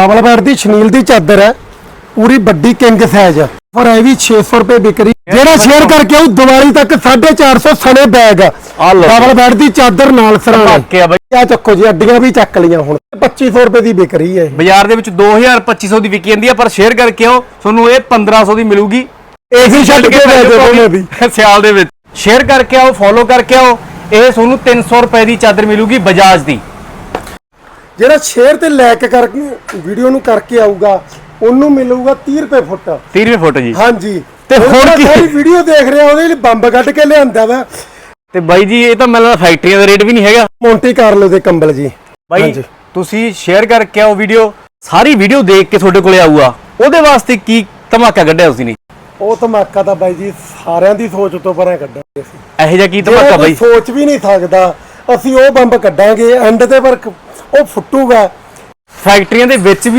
Double bed ਦੀ chenille ਦੀ ਚਾਦਰ ਹੈ ਪੂਰੀ ਵੱਡੀ ਕਿੰਗ ਸਾਈਜ਼ ਪਰ ਇਹ ਵੀ 600 ਰੁਪਏ ਵਿਕ ਰਹੀ ਜਿਹੜਾ ਸ਼ੇਅਰ ਕਰਕੇ ਉਹ ਦੀਵਾਲੀ ਤੱਕ 450 ਸਣੇ ਬੈਗ। ਡਬਲ ਬੈੱਡ ਦੀ ਚਾਦਰ ਨਾਲ ਸਰਾਣੇ। ਧਮਾਕੇ ਆ ਬਾਈ। ਆ ਚੱਕੋ ਜੀ ਅੱਡੀਆਂ ਵੀ ਚੱਕ ਲੀਆਂ ਹੁਣ। 2500 ਰੁਪਏ ਦੀ ਵਿਕ ਰਹੀ ਹੈ ਇਹ। ਬਾਜ਼ਾਰ ਦੇ ਵਿੱਚ 2000 2500 ਦੀ ਵਿਕੀ ਜਾਂਦੀ ਆ ਪਰ ਸ਼ੇਅਰ ਕਰਕੇ ਆਓ ਤੁਹਾਨੂੰ ਇਹ 1500 ਦੀ ਮਿਲੂਗੀ। ਏਸੀ ਛੱਡ ਕੇ ਲੈ ਜਾਓ ਮੈਂ ਵੀ। ਸਿਆਲ ਦੇ ਵਿੱਚ। ਸ਼ੇਅਰ ਕਰਕੇ ਆਓ ਫੋਲੋ ਕਰਕੇ ਆਓ ਇਹ ਤੁਹਾਨੂੰ 300 ਰੁਪਏ ਦੀ ਚਾਦਰ ਮਿਲੂਗੀ ਬਜਾਜ ਦੀ। ਜਿਹੜਾ ਸ਼ੇਅਰ ਤੇ ਲਾਇਕ ਕਰਕੇ ਵੀਡੀਓ ਨੂੰ ਕਰਕੇ ਆਊਗਾ ਉਹਨੂੰ ਮਿਲੂਗਾ 30 ਰੁਪਏ ਫੁੱਟ। 30 ਰੁਪਏ ਫੁੱਟ ਜੀ। ਹਾਂਜੀ। ਤੇ ਹੁਣ ਕੀ- ਸਾਰੀ ਵੀਡੀਓ ਦੇਖ ਰਿਹਾ ਉਹਦੇ ਲਈ ਬੰਬ ਕੱਢ ਕੇ ਲਿਆਂਦਾ ਵਾ। ਤੇ ਬਾਈ ਜੀ ਇਹ ਤਾਂ ਮੈਨੂੰ ਫੈਕਟਰੀਆਂ ਦਾ ਰੇਟ ਵੀ ਨਹੀਂ ਹੈਗਾ। ਮੌਂਟੀ ਕਾਰਲੋ ਦੇ ਕੰਬਲ ਜੀ। ਬਾਈ। ਤੁਸੀਂ ਸ਼ੇਅਰ ਕਰਕੇ ਆਓ ਵੀਡੀਓ। ਸਾਰੀ ਵੀਡੀਓ ਦੇਖ ਕੇ ਤੁਹਾਡੇ ਕੋਲੇ ਆਊਗਾ। ਉਹਦੇ ਵਾਸਤੇ ਕੀ ਧਮਾਕਾ ਕੱਢਿਆ ਤੁਸੀਂ ਨੇ? ਉਹ ਧਮਾਕਾ ਤਾਂ ਬਾਈ ਜੀ ਸਾਰਿਆਂ ਦੀ ਸੋਚ ਤੋਂ ਪਰਾਂ ਕੱਢਾਂਗੇ ਅਸੀਂ। ਇਹੋ ਜਿਹਾ ਕੀ ਧਮਾਕਾ ਬਾਈ? ਸੋਚ ਵੀ ਨਹੀਂ ਸਕਦਾ ਅਸੀਂ ਉਹ ਬੰਬ ਕੱਢਾਂਗੇ ਐਂਡ ਤੇ ਪਰ ਉਹ ਫੁੱਟੂਗਾ। ਫੈਕਟਰੀਆਂ ਦੇ ਵਿੱਚ ਵੀ